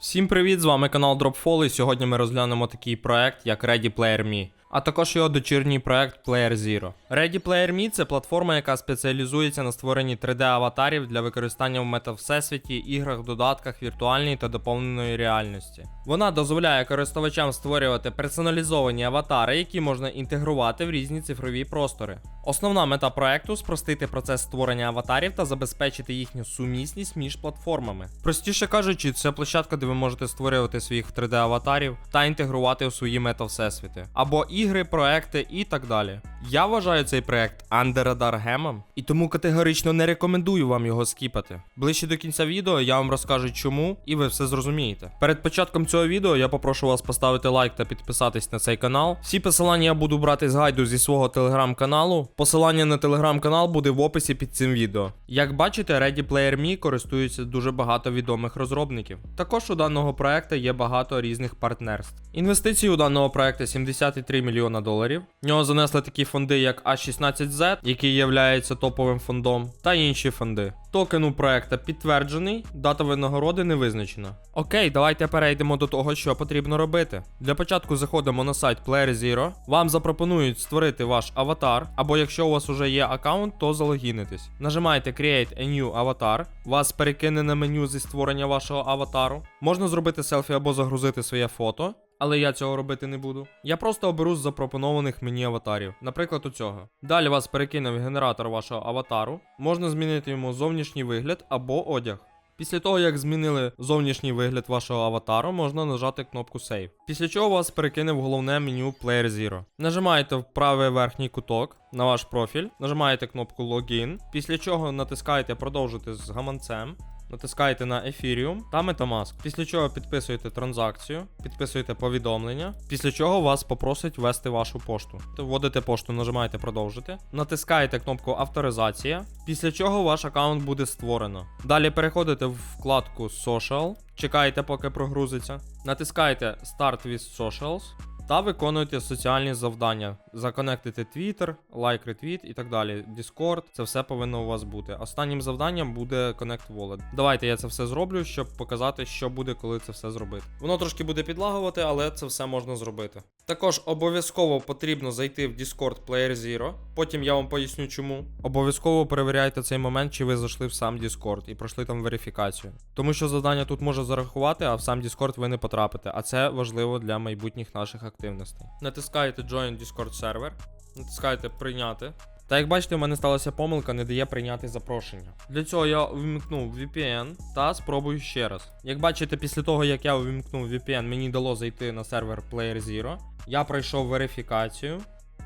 Всім привіт! З вами канал Dropfall і сьогодні ми розглянемо такий проект, як Ready Player Me, а також його дочірній проект Player Zero. Ready Player Me це платформа, яка спеціалізується на створенні 3D-аватарів для використання в метавсесвіті, іграх, додатках віртуальної та доповненої реальності. Вона дозволяє користувачам створювати персоналізовані аватари, які можна інтегрувати в різні цифрові простори. Основна мета проекту спростити процес створення аватарів та забезпечити їхню сумісність між платформами. Простіше кажучи, це площадка, де ви можете створювати своїх 3D-аватарів та інтегрувати у свої мета-всесвіти, або ігри, проекти і так далі. Я вважаю цей проект radar гемом, і тому категорично не рекомендую вам його скіпати. Ближче до кінця відео я вам розкажу чому, і ви все зрозумієте. Перед початком цього відео я попрошу вас поставити лайк та підписатись на цей канал. Всі посилання я буду брати з гайду зі свого телеграм-каналу. Посилання на телеграм-канал буде в описі під цим відео. Як бачите, Ready Player Me користується дуже багато відомих розробників. Також у даного проекту є багато різних партнерств. Інвестиції у даного проекту 73 мільйона доларів. В нього занесли такі фонди, як A16Z, який є топовим фондом, та інші фонди. Токен у проекта підтверджений, дата винагороди не визначена. Окей, давайте перейдемо до того, що потрібно робити. Для початку заходимо на сайт Player Zero. Вам запропонують створити ваш аватар, або якщо у вас вже є аккаунт, то залогінитесь. Нажимаєте Create a new avatar, вас перекине на меню зі створення вашого аватару. Можна зробити селфі або загрузити своє фото. Але я цього робити не буду. Я просто оберу з запропонованих мені аватарів, наприклад, у цього. Далі вас перекине в генератор вашого аватару. Можна змінити йому зовнішній вигляд або одяг. Після того, як змінили зовнішній вигляд вашого аватару, можна нажати кнопку Save. Після чого вас перекине в головне меню Player Zero. Нажимаєте в правий верхній куток на ваш профіль, нажимаєте кнопку Login, після чого натискаєте продовжити з гаманцем. Натискаєте на Ethereum та Metamask. Після чого підписуєте транзакцію, підписуєте повідомлення, після чого вас попросить ввести вашу пошту. Вводите пошту, нажимаєте продовжити, натискаєте кнопку Авторизація, після чого ваш аккаунт буде створено. Далі переходите в вкладку Social, чекаєте, поки прогрузиться, натискаєте Start with Socials. Та виконуєте соціальні завдання. Законектити Twitter, лайк, ретвіт і так далі. Discord, це все повинно у вас бути. Останнім завданням буде Connect Wallet. Давайте я це все зроблю, щоб показати, що буде, коли це все зробити. Воно трошки буде підлагувати, але це все можна зробити. Також обов'язково потрібно зайти в Discord Player Zero. Потім я вам поясню чому. Обов'язково перевіряйте цей момент, чи ви зайшли в сам Discord і пройшли там верифікацію. Тому що завдання тут може зарахувати, а в сам Discord ви не потрапите. А це важливо для майбутніх наших активностей. Натискаєте Join Discord сервер, натискаєте прийняти. Та як бачите, у мене сталася помилка, не дає прийняти запрошення. Для цього я вимкнув VPN та спробую ще раз. Як бачите, після того як я увімкнув VPN, мені дало зайти на сервер Player Zero. Я пройшов верифікацію.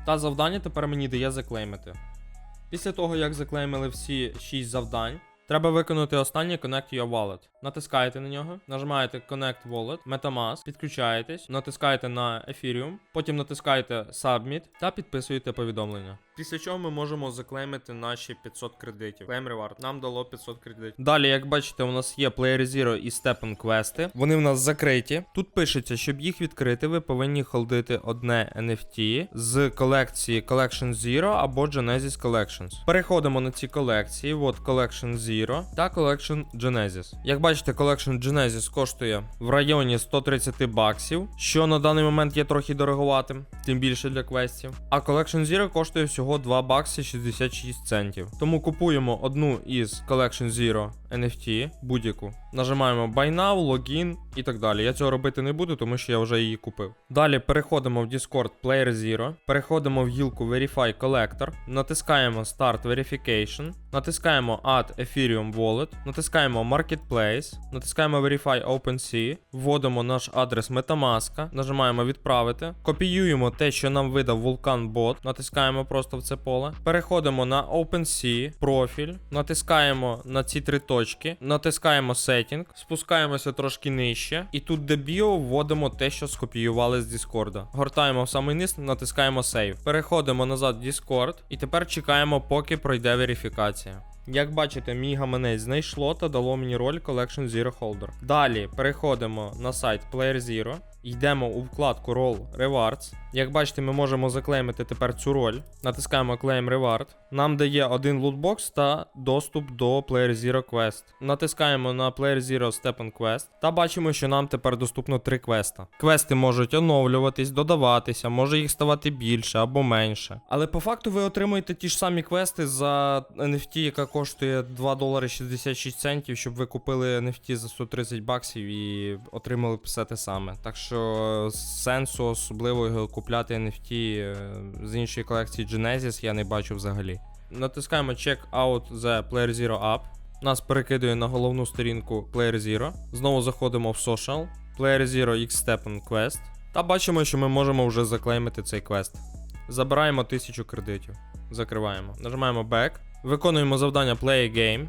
Та завдання тепер мені дає заклеймити. Після того, як заклеймили всі 6 завдань, треба виконати останнє Connect Your Wallet. Натискаєте на нього, нажимаєте Connect Wallet, Metamask, підключаєтесь, натискаєте на Ethereum, потім натискаєте Submit та підписуєте повідомлення. Після чого ми можемо заклеймити наші 500 кредитів. Claim Reward нам дало 500 кредитів. Далі, як бачите, у нас є Player Zero і Steppen квести. Вони в нас закриті. Тут пишеться, щоб їх відкрити, ви повинні холдити одне NFT з колекції Collection Zero або Genesis Collections. Переходимо на ці колекції. От Collection Zero та Collection Genesis. Як бачите, Collection Genesis коштує в районі 130 баксів, що на даний момент є трохи дороговатим, тим більше для квестів. А Collection Zero коштує всього 2 бакси 66 центів. Тому купуємо одну із Collection Zero NFT, будь-яку. Нажимаємо Buy Now, Login і так далі. Я цього робити не буду, тому що я вже її купив. Далі переходимо в Discord Player Zero, переходимо в гілку Verify Collector, натискаємо Start Verification, натискаємо Add Ethereum Wallet, натискаємо Marketplace, натискаємо Verify OpenSea, вводимо наш адрес Metamask, нажимаємо відправити, копіюємо те, що нам видав Vulkan Bot, натискаємо просто в це поле. Переходимо на OpenSea, профіль, натискаємо на ці три точки, натискаємо Setting, спускаємося трошки нижче, і тут де Bio вводимо те, що скопіювали з Discord. Гортаємо в самий низ, натискаємо Save. Переходимо назад в Discord, і тепер чекаємо, поки пройде верифікація. Як бачите, мій гаманець знайшло та дало мені роль Collection Zero Holder. Далі переходимо на сайт Player Zero. йдемо у вкладку Roll Rewards. Як бачите, ми можемо заклеймити тепер цю роль. Натискаємо Claim Reward. Нам дає один лутбокс та доступ до Player Zero Quest. Натискаємо на Player Zero Step on Quest та бачимо, що нам тепер доступно три квеста. Квести можуть оновлюватись, додаватися, може їх ставати більше або менше. Але по факту ви отримуєте ті ж самі квести за NFT, яка коштує 2 долари 66 центів, щоб ви купили NFT за 130 баксів і отримали все те саме. Так що сенсу особливо його купляти NFT е, з іншої колекції Genesis я не бачу взагалі. Натискаємо Check out the Player Zero App. Нас перекидує на головну сторінку Player Zero. Знову заходимо в Social, Player Zero X Step on Quest. Та бачимо, що ми можемо вже заклеймити цей квест. Забираємо 1000 кредитів. Закриваємо. Нажимаємо Back. Виконуємо завдання Play Game.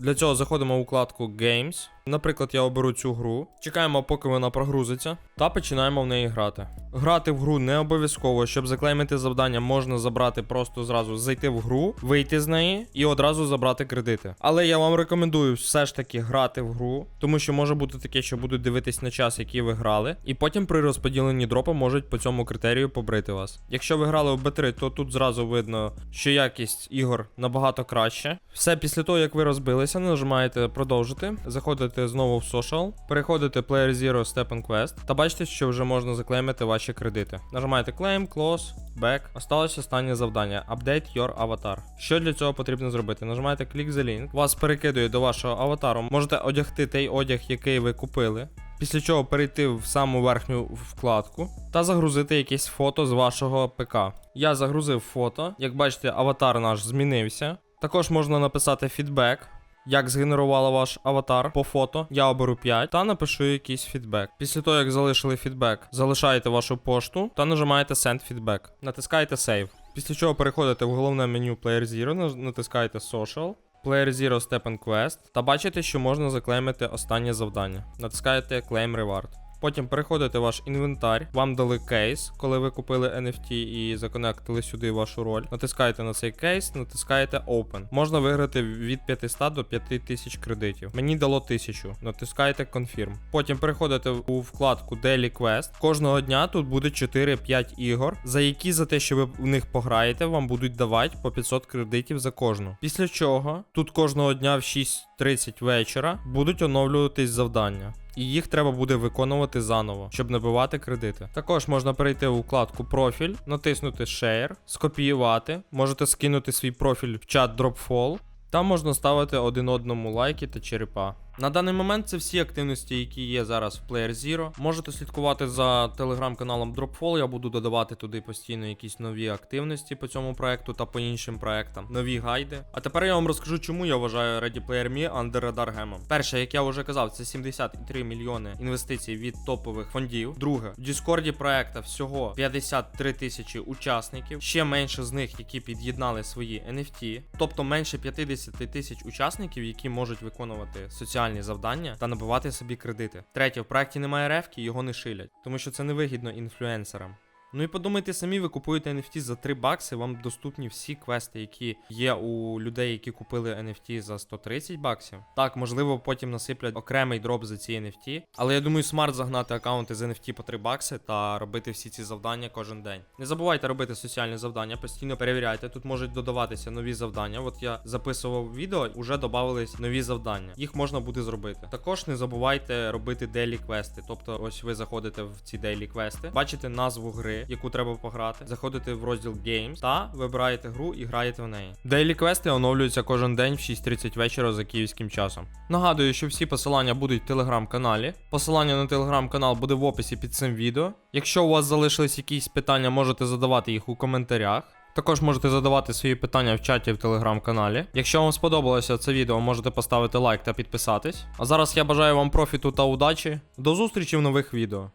Для цього заходимо у вкладку Games. Наприклад, я оберу цю гру. Чекаємо, поки вона прогрузиться, та починаємо в неї грати. Грати в гру не обов'язково, щоб заклеймити завдання, можна забрати просто зразу зайти в гру, вийти з неї і одразу забрати кредити. Але я вам рекомендую все ж таки грати в гру, тому що може бути таке, що будуть дивитись на час, який ви грали, і потім при розподіленні дропу можуть по цьому критерію побрити вас. Якщо ви грали в B3, то тут зразу видно, що якість ігор набагато краще. Все після того, як ви розбилися, нажимаєте продовжити, заходите знову в social, переходите Player Zero Step on Quest та бачите, що вже можна заклеймити ваші кредити. Нажимаєте Claim, Close, Back. Осталось останнє завдання Update Your Avatar. Що для цього потрібно зробити? Нажимаєте Click the Link, вас перекидує до вашого аватару. Можете одягти той одяг, який ви купили. Після чого перейти в саму верхню вкладку та загрузити якесь фото з вашого ПК. Я загрузив фото. Як бачите, аватар наш змінився. Також можна написати фідбек, як згенерувала ваш аватар по фото. Я оберу 5 та напишу якийсь фідбек. Після того, як залишили фідбек, залишаєте вашу пошту та нажимаєте Send Feedback. Натискаєте Save. Після чого переходите в головне меню Player Zero, натискаєте Social. Player Zero Step and Quest та бачите, що можна заклеймити останнє завдання. Натискаєте Claim Reward. Потім переходите в ваш інвентар, вам дали кейс, коли ви купили NFT і законектили сюди вашу роль. Натискаєте на цей кейс, натискаєте Open. Можна виграти від 500 до 5000 кредитів. Мені дало 1000. Натискаєте Confirm. Потім переходите у вкладку Daily Quest. Кожного дня тут буде 4-5 ігор, за які за те, що ви в них пограєте, вам будуть давати по 500 кредитів за кожну. Після чого тут кожного дня в 6.30 вечора будуть оновлюватись завдання. І їх треба буде виконувати заново, щоб набивати кредити. Також можна перейти у вкладку профіль, натиснути Share, скопіювати, можете скинути свій профіль в чат Dropfall. Там можна ставити один одному лайки та черепа. На даний момент це всі активності, які є зараз в Player Zero. Можете слідкувати за телеграм-каналом Dropfall. Я буду додавати туди постійно якісь нові активності по цьому проекту та по іншим проектам, нові гайди. А тепер я вам розкажу, чому я вважаю Ready Player Me under Radar Game. Перше, як я вже казав, це 73 мільйони інвестицій від топових фондів. Друге, в Діскорді проекта всього 53 тисячі учасників, ще менше з них, які під'єднали свої NFT, тобто менше 50 тисяч учасників, які можуть виконувати соціальні завдання та набивати собі кредити. Третє, в проекті немає ревки, його не шилять, тому що це невигідно інфлюенсерам. Ну і подумайте самі, ви купуєте NFT за 3 бакси, вам доступні всі квести, які є у людей, які купили NFT за 130 баксів. Так, можливо, потім насиплять окремий дроп за ці NFT. Але я думаю, смарт загнати аккаунти з NFT по 3 бакси та робити всі ці завдання кожен день. Не забувайте робити соціальні завдання, постійно перевіряйте. Тут можуть додаватися нові завдання. От я записував відео, вже додавались нові завдання. Їх можна буде зробити. Також не забувайте робити дейлі квести. Тобто, ось ви заходите в ці дейлі квести, бачите назву гри, яку треба пограти. Заходите в розділ Games та вибираєте гру і граєте в неї. Дейлі квести оновлюються кожен день в 6.30 вечора за київським часом. Нагадую, що всі посилання будуть в телеграм-каналі. Посилання на телеграм-канал буде в описі під цим відео. Якщо у вас залишились якісь питання, можете задавати їх у коментарях. Також можете задавати свої питання в чаті в телеграм-каналі. Якщо вам сподобалося це відео, можете поставити лайк та підписатись. А зараз я бажаю вам профіту та удачі. До зустрічі в нових відео.